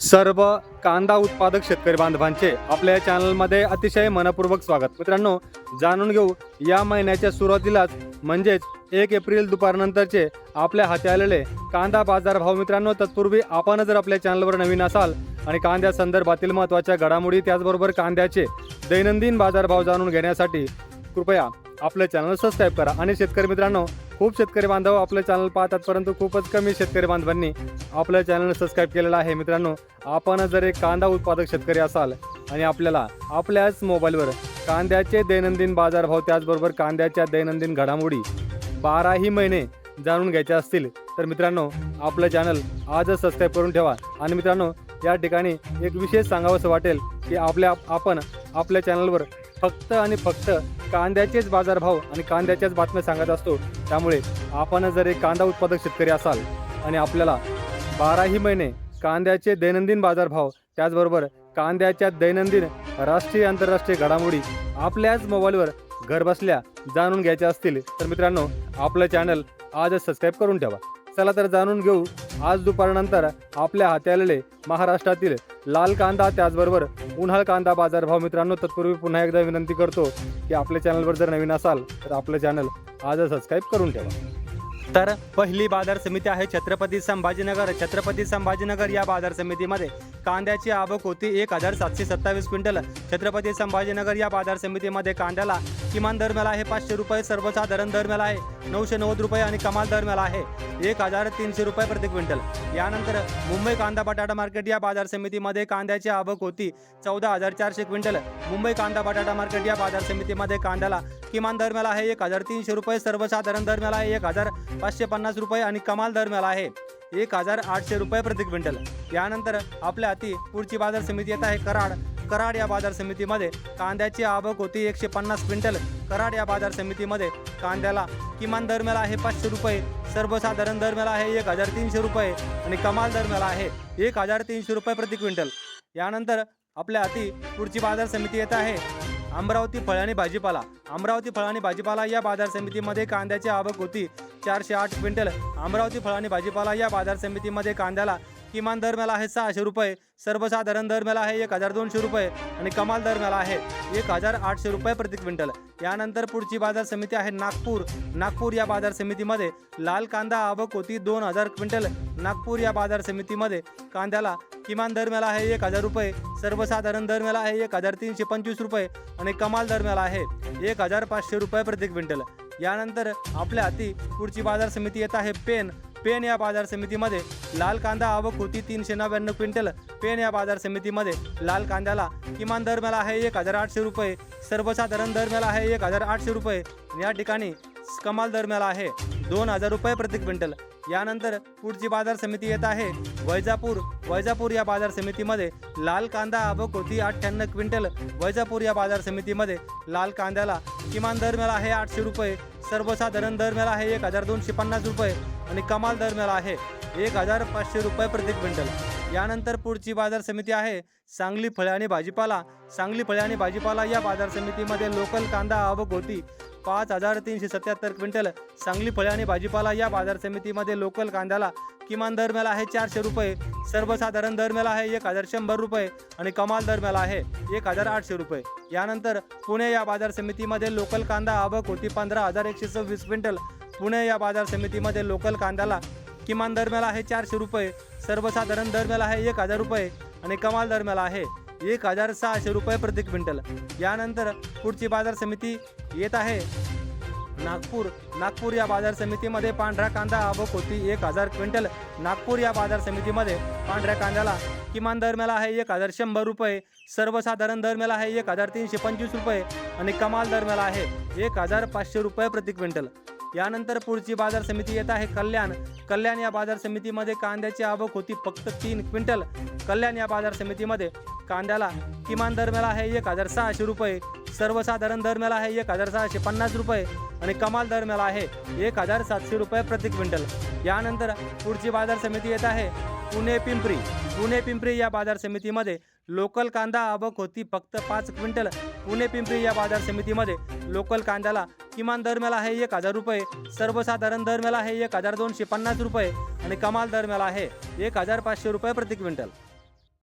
सर्व कांदा उत्पादक शेतकरी बांधवांचे आपल्या चॅनलमध्ये अतिशय मनपूर्वक स्वागत. मित्रांनो जाणून घेऊ या महिन्याच्या सुरुवातीलाच म्हणजेच एक एप्रिल दुपारनंतरचे आपल्या हाती आलेले कांदा बाजार भाव मित्रांनो तत्पूर्वी आपण जर आपल्या चॅनलवर नवीन असाल आणि कांद्या संदर्भातील महत्त्वाच्या घडामोडी त्याचबरोबर कांद्याचे दैनंदिन बाजारभाव जाणून घेण्यासाठी कृपया आपलं चॅनल सबस्क्राईब करा. आणि शेतकरी मित्रांनो खूप शेतकरी बांधव आपलं चॅनल पाहतात परंतु खूपच कमी शेतकरी बांधवांनी आपलं चॅनल सबस्क्राईब केलेलं आहे. मित्रांनो आपण जर एक कांदा उत्पादक शेतकरी असाल आणि आपल्याला आपल्याच मोबाईलवर कांद्याचे दैनंदिन बाजारभाव त्याचबरोबर कांद्याच्या दैनंदिन घडामोडी बाराही महिने जाणून घ्यायचे असतील तर मित्रांनो आपलं चॅनल आजच सबस्क्राईब करून ठेवा. आणि मित्रांनो या ठिकाणी एक विशेष सांगावंसं वाटेल की आपल्या आपण आपल्या चॅनलवर फक्त आणि फक्त कांद्याचेच बाजारभाव आणि कांद्याच्याच बातम्या सांगत असतो. त्यामुळे आपण जर एक कांदा उत्पादक शेतकरी असाल आणि आपल्याला बाराही महिने कांद्याचे दैनंदिन बाजारभाव त्याचबरोबर कांद्याच्या दैनंदिन राष्ट्रीय आंतरराष्ट्रीय घडामोडी आपल्याच मोबाईलवर घरबसल्या जाणून घ्यायच्या असतील तर मित्रांनो आपलं चॅनल आजच सबस्क्राईब करून ठेवा. चला तर जाणून घेऊ आज दुपारनंतर आपल्या हाती आलेले महाराष्ट्रातील लाल कांदा त्याचबरोबर उन्हाळ कांदा बाजारभाव मित्रांनो तत्पूर्वी पुन्हा एकदा विनंती करतो की आपल्या चॅनलवर जर नवीन असाल तर आपलं चॅनल आजच सबस्क्राईब करून ठेवा. तर पहिली बाजार समिती आहे छत्रपती संभाजीनगर. छत्रपती संभाजीनगर या बाजार समितीमध्ये कांद्याची आवक होती एक हजार सातशे सत्तावीस क्विंटल. छत्रपती संभाजीनगर या बाजार समितीमध्ये कांद्याला किमान दर मिळाला आहे. पाचशे रुपये सर्वसाधारण दर मिळाला आहे. नऊशे नव्वद रुपये आणि कमाल दर मिळाला आहे. एक हजार तीनशे रुपये प्रति क्विंटल. यानंतर मुंबई कांदा बटाटा मार्केट या बाजार समितीमध्ये कांद्याची आवक होती चौदा हजार चारशे क्विंटल. मुंबई कांदा बटाटा मार्केट या बाजार समितीमध्ये कांद्याला किमान दर मिळाला आहे. एक हजार तीनशे रुपये सर्वसाधारण दर मिळाला आहे. एक हजार पाचशे पन्नास रुपये आणि कमाल दर मिळाला आहे. एक हजार आठशे रुपये प्रति क्विंटल. यानंतर आपल्या हाती पुढची बाजार समिती येत आहे कराड. कराड या बाजार समितीमध्ये कांद्याची आवक होती एकशे पन्नास क्विंटल. कराड या बाजार समितीमध्ये कांद्याला किमान दर आहे पाचशे रुपये सर्वसाधारण दर आहे एक हजार तीनशे रुपये आणि कमाल दर आहे एक हजार तीनशे रुपये प्रति क्विंटल. यानंतर आपल्या हाती पुढची बाजार समिती येत आहे अमरावती फळ आणि भाजीपाला. अमरावती फळ आणि भाजीपाला या बाजार समितीमध्ये कांद्याची आवक होती. चारशे आठ क्विंटल. अमरावती फळ आणि भाजीपाला या बाजार समितीमध्ये कांद्याला किमान दर आहे सहाशे रुपये सर्वसाधारण दर आहे एक हजार दोनशे रुपये आणि कमाल दर आहे एक हजार आठशे रुपये प्रति क्विंटल. यानंतर पुढची बाजार समिती आहे नागपूर. नागपूर या बाजार समितीमध्ये लाल कांदा आवक होती दोन हजार क्विंटल. नागपूर या बाजार समितीमध्ये कांद्याला किमान दर आहे एक हजार रुपये सर्वसाधारण दर आहे एक हजार तीनशे पंचवीस रुपये आणि कमाल दर आहे एक हजार पाचशे रुपये प्रति क्विंटल. यानंतर आपल्या हाती पुढची बाजार समिती येत आहे पेन. पेन या बाजार समितीमध्ये लाल कांदा आवक होती तीनशे नव्याण्णव क्विंटल. पेन या बाजार समितीमध्ये लाल कांद्याला किमान दर मिळाला आहे एक हजार आठशे रुपये. सर्वसाधारण दर मिळाला आहे एक हजार आठशे रुपये. या ठिकाणी कमाल दर मिळाला आहे दोन हजार रुपये प्रति क्विंटल. यानंतर पुढची बाजार समिती येत आहे. वैजापूर वैजापूर या बाजार समितीमध्ये लाल कांदा आवक होती अठ्ठ्याण्णव क्विंटल. वैजापूर या बाजार समितीमध्ये लाल कांद्याला किमान दर मिळाला आहे आठशे रुपये. सर्वसाधारण दर मिळाला आहे एक हजार दोनशे पन्नास रुपये. आणि कमाल दर मिळाला आहे. एक हजार पाचशे रुपये प्रति क्विंटल. यानंतर पुढची बाजार समिती आहे. सांगली फळे आणि भाजीपाला. सांगली फळे आणि भाजीपाला या बाजार समितीमध्ये लोकल कांदा आवक होती. पाच हजार तीनशे सत्याहत्तर क्विंटल. सांगली फळे आणि भाजीपाला या बाजार समितीमध्ये लोकल कांद्याला किमान दर मिळाला आहे चारशे रुपये. सर्वसाधारण दर मिळाला आहे एक हजार शंभर रुपये आणि कमाल दर मिळाला आहे एक हजार आठशे रुपये. यानंतर पुणे या बाजार समितीमध्ये लोकल कांदा आवक होती पंधरा हजार एकशे सव्वीस क्विंटल. पुणे या बाजार समितीमध्ये लोकल कांद्याला किमान दरम्याला आहे चारशे रुपये सर्वसाधारण दरम्याला आहे एक हजार रुपये आणि कमाल दरम्याला आहे एक हजार सहाशे रुपये प्रति क्विंटल. यानंतर पुढची बाजार समिती येत आहे. नागपूर नागपूर या बाजार समितीमध्ये पांढरा कांदा आवक होती एक हजार क्विंटल. नागपूर या बाजार समितीमध्ये पांढऱ्या कांद्याला किमान दरम्याला आहे एक हजार शंभर रुपये सर्वसाधारण दरम्याला आहे एक हजार तीनशे पंचवीस रुपये आणि कमाल दरम्याला आहे एक हजार पाचशे रुपये प्रति क्विंटल. यानंतर पुढची बाजार समिती येत आहे. कल्याण कल्याण या बाजार समितीमध्ये कांद्याची आवक होती फक्त तीन क्विंटल. कल्याण या बाजार समितीमध्ये कांद्याला किमान दर मिळाला आहे एक हजार सहाशे रुपये सर्वसाधारण दर मिळाला आहे एक हजार सहाशे पन्नास रुपये आणि कमाल दर मिळाला आहे एक हजार सातशे रुपये प्रति क्विंटल. यानंतर पुढची बाजार समिती येत आहे पुणे पिंपरी. पुणे पिंपरी या बाजार समितीमध्ये लोकल कांदा आवक होती फक्त पाच क्विंटल. पुणे पिंपरी या बाजार समितीमध्ये लोकल कांद्याला किमान दरम्याला आहे एक हजार रुपये. सर्वसाधारण दरम्याला आहे एक हजार दोनशे पन्नास रुपये. आणि कमाल दरम्याला आहे एक हजार पाचशे रुपये प्रति क्विंटल.